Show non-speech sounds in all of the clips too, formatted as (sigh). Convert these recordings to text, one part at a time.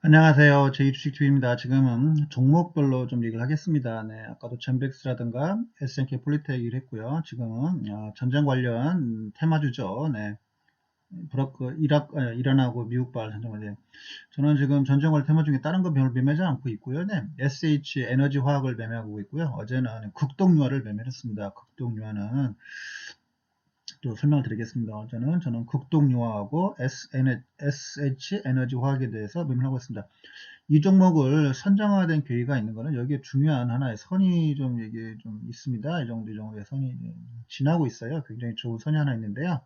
안녕하세요. 제2주식TV입니다. 지금은 종목별로 좀 얘기를 하겠습니다. 네, 아까도 젠백스라든가 SNK 폴리텍 얘기를 했고요. 지금은 어, 전쟁 관련 테마주죠. 네. 브로크 이락 아, 이란하고 미국발 전쟁 관련. 저는 지금 전쟁 관련 테마 중에 다른 거 별로 매매하지 않고 있고요. 네. SH 에너지 화학을 매매하고 있고요. 어제는 극동유화를 매매했습니다. 극동유화는 또 설명을 드리겠습니다. 저는 저는 극동유화하고 SH 에너지 화학에 대해서 매매를 하고 있습니다. 이 종목을 선정화된 계기가 있는 거는 여기에 중요한 하나의 선이 좀 이게 좀 있습니다. 이 정도 이 정도의 선이 지나고 있어요. 굉장히 좋은 선이 하나 있는데요.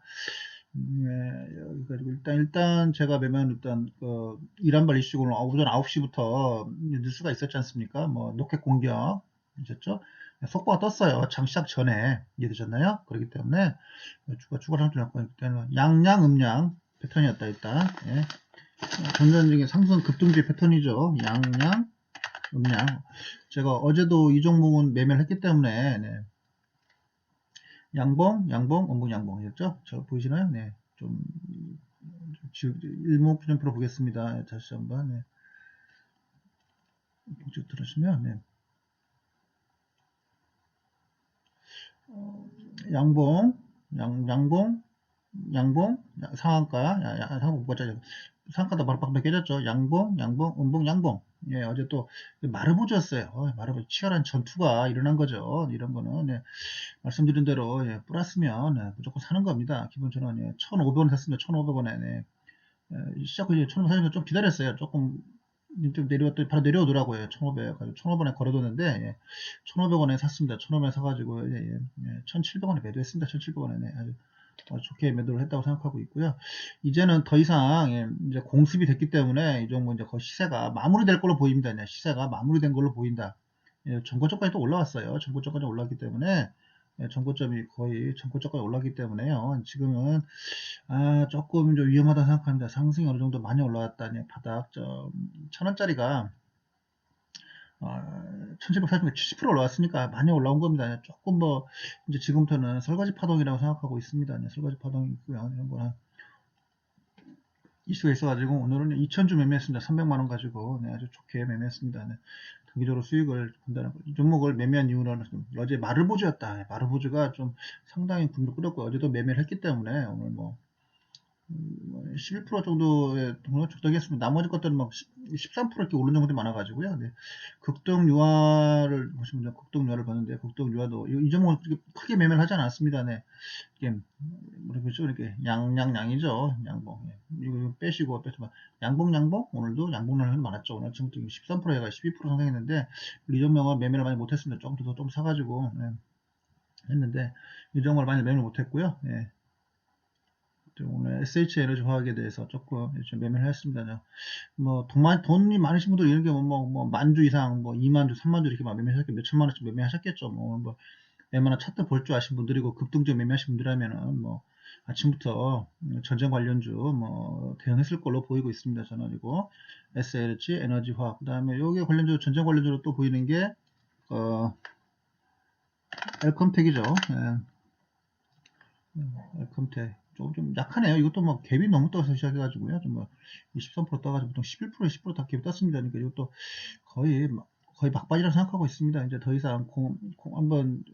음, 네, 그리고 일단 일단 제가 매매한 일단 그 이란발 이슈고 오전 9시부터 뉴스가 있었지 않습니까? 뭐 로켓 공격 있었죠? 속보가 떴어요. 장 시작 전에 이해되셨나요? 그렇기 때문에 추가 추가 상승 갖고 있기 때문에 양양 음양 패턴이었다 일단 예. 전반적인 상승 급등주의 패턴이죠. 양양 음양 제가 어제도 이 종목은 매매를 했기 때문에 네. 양봉 양봉 음봉 양봉이었죠. 저 보이시나요? 네. 좀 일목표정표로 보겠습니다. 다시 한번 네. 쭉 들으시면 네. 양봉, 양, 양봉, 양봉, 상한가, 상한가 짜 상한가도 바로 빡빡 깨졌죠. 양봉, 양봉, 음봉, 양봉. 예, 어제 또 마르보즈였어요. 어, 마르보즈 치열한 전투가 일어난 거죠. 이런 거는 예, 말씀드린 대로 예, 플러스면 예, 무조건 사는 겁니다. 기본적으로 예, 1,500원 샀습니다. 1,500원에 네. 예, 시작 후 1,500원 좀 기다렸어요. 조금 좀 내려왔더니 바로 내려오더라고요. 1,500, 1,500원에 걸어뒀는데, 예, 1,500원에 샀습니다. 1,500원에 사가지고, 예, 예, 1,700원에 매도했습니다. 1,700원에, 네, 아주 어, 좋게 매도를 했다고 생각하고 있고요. 이제는 더 이상, 예, 이제 공습이 됐기 때문에, 이 정도 이제 거 시세가 마무리될 걸로 보입니다. 네, 시세가 마무리된 걸로 보인다. 예, 전고점까지 또 올라왔어요. 전고점까지 올라왔기 때문에, 예, 전고점이 거의 전고점까지 올랐기 때문에요. 지금은 아, 조금 좀 위험하다 생각합니다. 상승이 어느 정도 많이 올라왔다니 바닥 저 천원짜리가 어, 1740에 70% 올라왔으니까 많이 올라온 겁니다. 조금 뭐 이제 지금부터는 설거지 파동이라고 생각하고 있습니다. 네, 설거지 파동이 있고요. 이런 거는 이슈가 있어가지고 오늘은 2천주 매매했습니다. 300만원 가지고 네, 아주 좋게 매매했습니다. 네. 단기적으로 수익을 본다는 거. 이 종목을 매매한 이유는 어제 마르보즈였다. 마르보즈가 좀 상당히 굶을 끓였고 어제도 매매를 했기 때문에 오늘 뭐 11% 정도의 동력 적당했습니다. 나머지 것들은 막 13% 이렇게 오른 정도 많아가지고요. 네. 극동 유화를 보시면 극동 유화를 봤는데 극동 유화도 이, 종목을 그렇게 크게 매매를 하지 않았습니다. 네. 이게 뭐라죠 이렇게 양양양이죠. 양봉. 예. 이거 빼시고 빼시면 양봉 양봉 오늘도 양봉 날 많았죠. 오늘 지금 13%가 12% 상승했는데 이 종목은 매매를 많이 못했습니다. 조금 더 좀 사가지고 네. 했는데 이 종목을 많이 매매를 못했고요. 예. 오늘 SH 에너지 화학에 대해서 조금 좀 매매를 했습니다. 뭐 돈, 돈이 많으신 분들 이런 게뭐 뭐, 뭐 만주 이상 뭐 2만 주, 3만 주 이렇게 매매하셨겠 몇 천만 원씩 매매하셨겠죠. 뭐, 뭐 웬만한 차트 볼 줄 아신 분들이고 급등주 매매하신 분들이라면은 뭐 아침부터 전쟁 관련주 뭐 대응했을 걸로 보이고 있습니다. 저는 이고 SLG 에너지 화학 그다음에 여기 관련주 전쟁 관련주로 또 보이는 게 어, 엘컴텍이죠. 예. 엘컴텍 조금 좀 약하네요. 이것도 뭐 갭이 너무 떠서 시작해가지고요. 좀뭐 23% 떠가지고 보통 11% 10%다 갭이 떴습니다. 그러니까 이것도 거의 거의 막바지라고 생각하고 있습니다. 이제 더 이상 공, 공 한번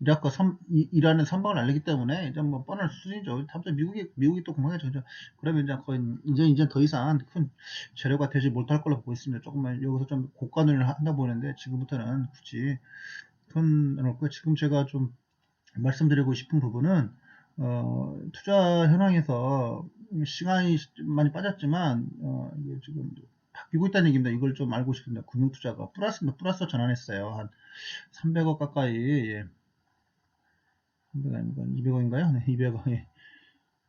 이라크 선, 이라는 선방을 알리기 때문에 이제 뭐 뻔할 수준이죠. 다음 미국이 미국이 또 공방해져. 그러면 이제 거의 이제 이제 더 이상 큰 재료가 되지 못할 걸로 보고 있습니다. 조금만 여기서 좀 고가눈을 한다 보는데 지금부터는 굳이 큰 지금 제가 좀 말씀드리고 싶은 부분은 어, 투자 현황에서 시간이 많이 빠졌지만 어, 이게 지금 바뀌고 있다는 얘기입니다. 이걸 좀 알고 싶은데 금융투자가 플러스 플러스 전환했어요. 한 300억 가까이 예. 300억 아니고 200억인가요? 네, 200억. 예.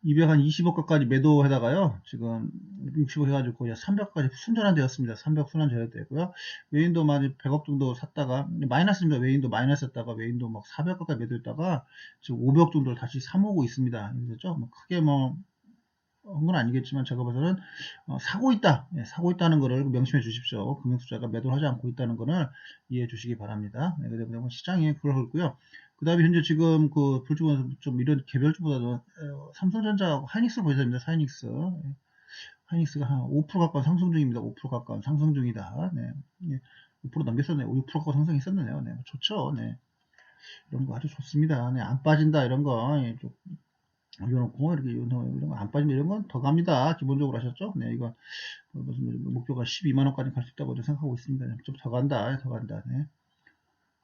200 한 20억 가까이 매도해다가요. 지금 60억 해가지고 거의 300까지 순전화되었습니다. 300 순환 되었고요. 외인도 많이 100억 정도 샀다가 마이너스입니다. 외인도 마이너스였다가 외인도 막 400억 가까이 매도했다가 지금 500억 정도를 다시 사모으고 있습니다. 그렇죠? 뭐 크게 뭐 한건 아니겠지만 제가 봐서는 어, 사고 있다, 예, 사고 있다는 것을 명심해 주십시오. 금융투자가 매도를 하지 않고 있다는 것을 이해해 주시기 바랍니다. 네, 그다음에 뭐 시장이 그걸 하고요. 그 다음에 현재 지금 그 불주가 좀 이런 개별주보다도 삼성전자 하이닉스를 보셔야 됩니다. 하이닉스. 하이닉스가 한 5% 가까운 상승 중입니다. 5% 가까운 상승 중이다. 네. 예, 5% 넘겼었네요. 6% 가까운 상승했었네요. 네. 좋죠. 네. 이런 거 아주 좋습니다. 네. 안 빠진다. 이런 거. 예, 좀 올려놓고 이렇게 이런 거 안 빠지면 이런 건 더 갑니다. 기본적으로 하셨죠? 네, 이거 어, 무슨 목표가 12만 원까지 갈 수 있다고 생각하고 있습니다. 좀 더 간다, 더 간다. 네.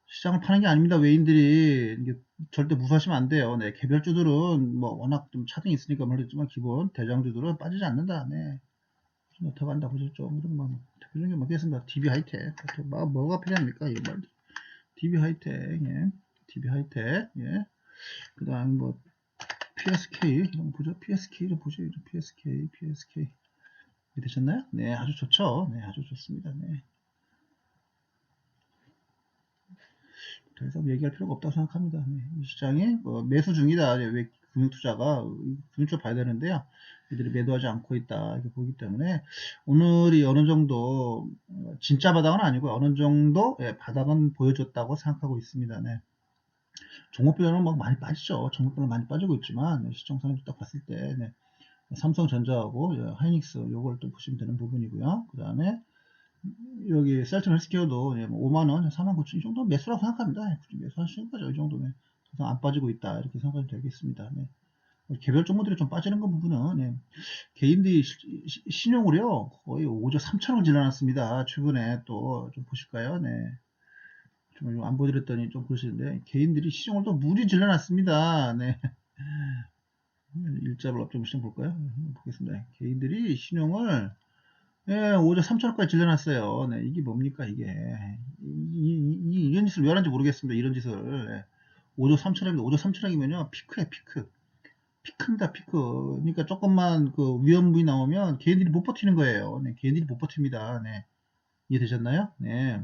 시장을 파는 게 아닙니다. 외인들이 이게 절대 무시하시면 안 돼요. 네, 개별주들은 뭐 워낙 좀 차등이 있으니까 말했지만 기본 대장주들은 빠지지 않는다. 네. 좀 더 간다 보셨죠? 이런 뭐 대표적인 게 뭐겠습니다. DB 하이텍. 또 뭐, 뭐가 필요합니까? 이거 말 DB 하이텍, 예. DB 하이텍, 예. 그 다음 뭐 PSK 거 보죠. PSK를 보죠. PSK, PSK 되셨나요? 네, 아주 좋죠. 네, 아주 좋습니다. 네. 더 이상 얘기할 필요가 없다고 생각합니다. 네, 이 시장이 어, 매수 중이다. 왜 금융투자가 금융투자 봐야 되는데요. 이들이 매도하지 않고 있다 이렇게 보기 때문에 오늘이 어느 정도 어, 진짜 바닥은 아니고 어느 정도 예, 바닥은 보여줬다고 생각하고 있습니다. 네. 종목별로는 막 많이 빠지죠. 종목별로 많이 빠지고 있지만 네, 시청상에서 딱 봤을 때 네, 삼성전자하고 예, 하이닉스 요걸 또 보시면 되는 부분이고요. 그 다음에 여기 셀튼 헬스케어도 예, 5만원, 4만 9천 이 정도 매수라고 생각합니다. 예, 매수하시는 거죠. 이 정도면 더 이상 안 빠지고 있다 이렇게 생각하면 되겠습니다. 네. 개별 종목들이 좀 빠지는 그 부분은 예, 개인들이 신용으로요 거의 5조 3천원 질러놨습니다. 최근에 또 좀 보실까요? 네. 좀 안 보여드렸더니 좀 보시는데 개인들이 시중을 또 무지 질러놨습니다. 네. 일자로 앞좀 시좀 볼까요? 보겠습니다. 개인들이 신용을 예, 5조 3천원까지 질러놨어요. 네, 이게 뭡니까 이게 이, 이, 이, 런 짓을 왜 하는지 모르겠습니다. 이런 짓을 네. 5조 3천원이면 5조 3천원이면요 피크에 피크 피크입니다 피크 그러니까 조금만 그 위험부위 나오면 개인들이 못 버티는 거예요. 네, 개인들이 못 버팁니다. 네, 이해되셨나요? 네.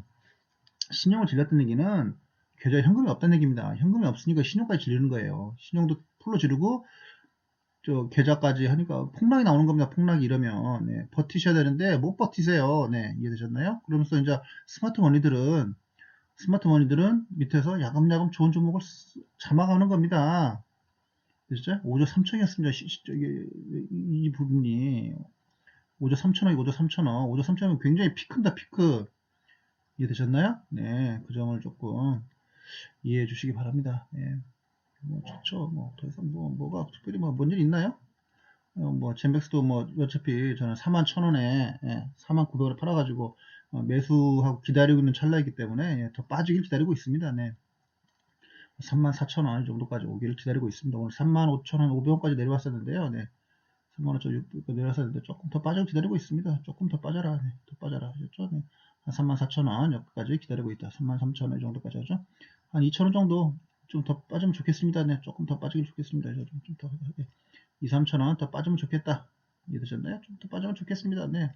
신용을 질렀던 얘기는 계좌에 현금이 없다는 얘기입니다. 현금이 없으니까 신용까지 지르는 거예요. 신용도 풀로 지르고 저 계좌까지 하니까 폭락이 나오는 겁니다. 폭락이 이러면 네, 버티셔야 되는데 못 버티세요. 네, 이해되셨나요? 그러면서 이제 스마트 머니들은 스마트 머니들은 밑에서 야금야금 좋은 종목을 쓰- 잡아가는 겁니다. 됐죠? 5조 3천이었습니다. 저기 이, 이 부분이 5조 3천원, 5조 3천원, 5조 3천원 굉장히 피크입니다. 피크. 이해되셨나요? 네, 그 점을 조금 이해해 주시기 바랍니다. 네, 뭐 좋죠. 뭐 더 이상 뭐 뭐가 특별히 뭐 뭔 일 있나요? 어, 뭐 젠백스도 뭐 어차피 저는 4만 1천원에 예, 4만 9백원에 팔아가지고 어, 매수하고 기다리고 있는 찰나이기 때문에 예, 더 빠지길 기다리고 있습니다. 네. 3만 4천원 정도까지 오기를 기다리고 있습니다. 오늘 3만 5천원 500원까지 내려왔었는데요. 네. 3만 5천 600원 내려왔었는데 조금 더 빠지고 기다리고 있습니다. 조금 더 빠져라. 네. 더 빠져라. 하셨죠? 네. 한 3만 4천원 여기까지 기다리고 있다. 3만 3천원 정도까지 하죠. 한 2천원 정도 좀 더 빠지면 좋겠습니다. 네. 조금 더 빠지길 좋겠습니다. 좀, 좀 더, 네. 2, 3천원 더 빠지면 좋겠다. 이해되셨나요? 좀 더 빠지면 좋겠습니다. 네.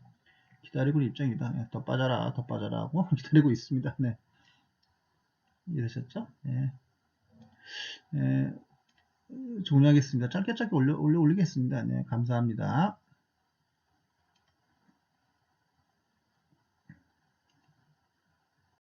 기다리고 있는 입장이다. 네. 더 빠져라. 더 빠져라 하고 (laughs) 기다리고 있습니다. 네. 이해되셨죠? 네. 네. 종료하겠습니다. 짧게 짧게 올려, 올려 올리겠습니다. 네. 감사합니다.